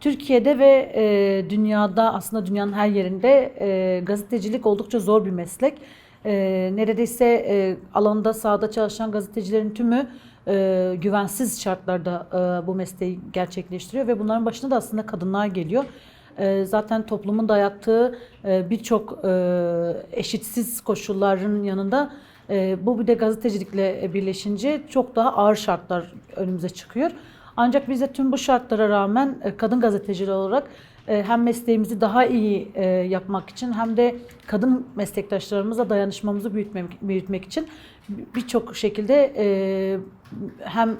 Türkiye'de ve e, dünyada aslında dünyanın her yerinde e, gazetecilik oldukça zor bir meslek. E, neredeyse e, alanında sahada çalışan gazetecilerin tümü e, güvensiz şartlarda e, bu mesleği gerçekleştiriyor ve bunların başında da aslında kadınlar geliyor. E, zaten toplumun dayattığı e, birçok e, eşitsiz koşulların yanında e, bu bir de gazetecilikle birleşince çok daha ağır şartlar önümüze çıkıyor. Ancak biz de tüm bu şartlara rağmen e, kadın gazeteciler olarak e, hem mesleğimizi daha iyi e, yapmak için hem de kadın meslektaşlarımızla dayanışmamızı büyütmek, büyütmek için birçok şekilde hem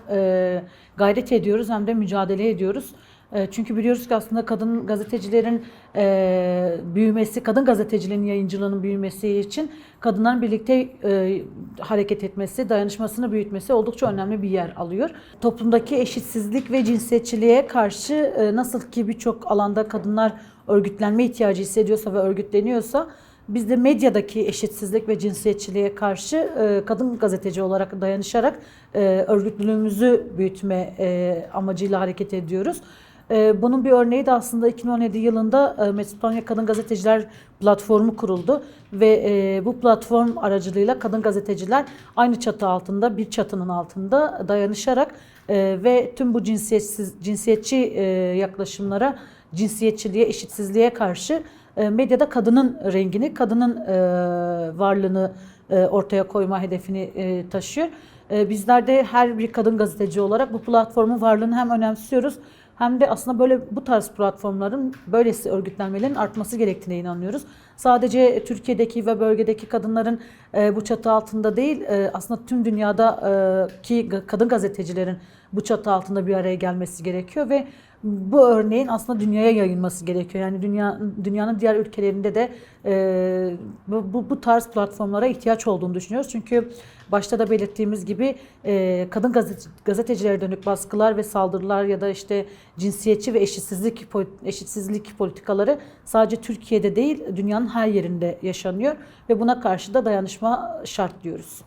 gayret ediyoruz hem de mücadele ediyoruz. E, Çünkü biliyoruz ki aslında kadın gazetecilerin e, büyümesi, kadın gazeteciliğin yayıncılığının büyümesi için kadınların birlikte e, hareket etmesi, dayanışmasını büyütmesi oldukça önemli bir yer alıyor. Toplumdaki eşitsizlik ve cinsiyetçiliğe karşı e, nasıl ki birçok alanda kadınlar örgütlenme ihtiyacı hissediyorsa ve örgütleniyorsa biz de medyadaki eşitsizlik ve cinsiyetçiliğe karşı e, kadın gazeteci olarak dayanışarak e, örgütlülüğümüzü büyütme e, amacıyla hareket ediyoruz. E, bunun bir örneği de aslında 2017 yılında e, Mesopotamya Kadın Gazeteciler Platformu kuruldu ve e, bu platform aracılığıyla kadın gazeteciler aynı çatı altında, bir çatının altında dayanışarak e, ve tüm bu cinsiyetsiz, cinsiyetçi e, yaklaşımlara, cinsiyetçiliğe, eşitsizliğe karşı medyada kadının rengini, kadının varlığını ortaya koyma hedefini taşıyor. Bizler de her bir kadın gazeteci olarak bu platformun varlığını hem önemsiyoruz hem de aslında böyle bu tarz platformların böylesi örgütlenmelerin artması gerektiğine inanıyoruz. Sadece Türkiye'deki ve bölgedeki kadınların e, bu çatı altında değil, e, aslında tüm dünyadaki kadın gazetecilerin bu çatı altında bir araya gelmesi gerekiyor ve bu örneğin aslında dünyaya yayılması gerekiyor. Yani dünya dünyanın diğer ülkelerinde de e, bu, bu, bu tarz platformlara ihtiyaç olduğunu düşünüyoruz. Çünkü başta da belirttiğimiz gibi e, kadın gazete, gazetecilere dönük baskılar ve saldırılar ya da işte cinsiyetçi ve eşitsizlik eşitsizlik politikaları sadece Türkiye'de değil dünyanın her yerinde yaşanıyor ve buna karşı da dayanışma şart diyoruz.